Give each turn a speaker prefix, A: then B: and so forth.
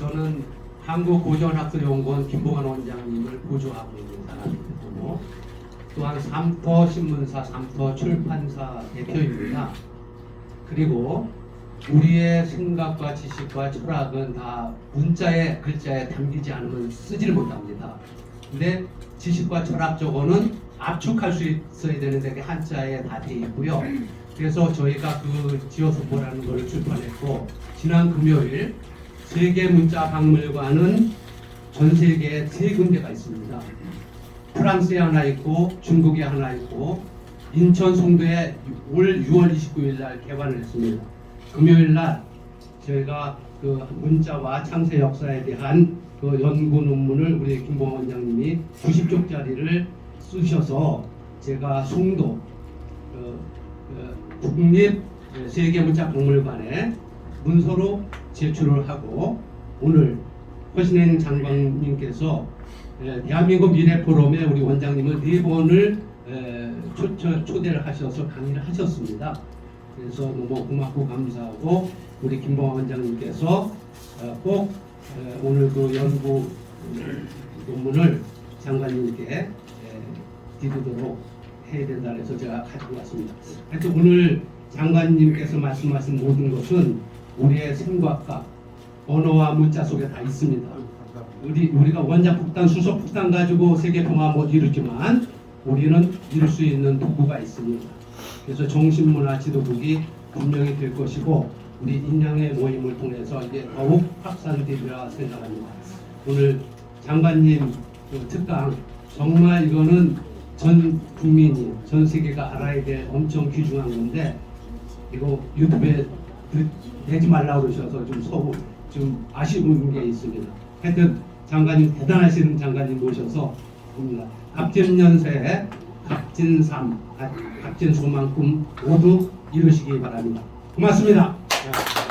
A: 저는 한국 고전학술연구원 김봉환 원장님을 보조하고 있는 사람이고 또한 삼터 신문사, 삼터 출판사 대표입니다. 그리고 우리의 생각과 지식과 철학은 다 문자에 글자에 담기지 않으면 쓰지를 못합니다. 근데 지식과 철학 저거는 압축할 수 있어야 되는데 그 한자에 다 돼 있고요. 그래서 저희가 그 지어서 보라는 걸 출판했고 지난 금요일 세계 문자 박물관은 전 세계에 세 군데가 있습니다. 프랑스에 하나 있고 중국에 하나 있고 인천 송도에 올 6월 29일 날 개관을 했습니다. 금요일 날 저희가 그 문자와 창세 역사에 대한 그 연구 논문을 우리 김봉 원장님이 90쪽짜리를 쓰셔서 제가 송도 그, 그 국립 세계문자박물관에 문서로 제출을 하고 오늘 허신행 장관님께서 에, 대한민국 미래 포럼에 우리 원장님을 네 번을 초대를 하셔서 강의를 하셨습니다. 그래서 너무 고맙고 감사하고 우리 김봉환 원장님께서 어, 꼭 에, 오늘 그 연구 논문을 장관님께 에, 드리도록 해야 된다 해서 제가 가지고 왔습니다. 하여튼 오늘 장관님께서 말씀하신 모든 것은 우리의 생각과 언어와 문자 속에 다 있습니다. 우리 우리가 원자 폭탄, 수소 폭탄 가지고 세계 평화 못 이루지만 우리는 이룰 수 있는 도구가 있습니다. 그래서 정신문화 지도국이 분명히 될 것이고 우리 인양의 모임을 통해서 이제 더욱 확산되리라 생각합니다. 오늘 장관님 그 특강 정말 이거는 전 국민이 전 세계가 알아야 될 엄청 귀중한 건데 이거 유튜브에 그- 내지 말라고 그러셔서 좀 서고 좀 아쉬운 게 있습니다. 하여튼 장관님 대단하신 장관님 모셔서 옵니다. 갑진년새 갑진삼 가- 갑진소만큼 모두 이루시기 바랍니다. 고맙습니다. 네.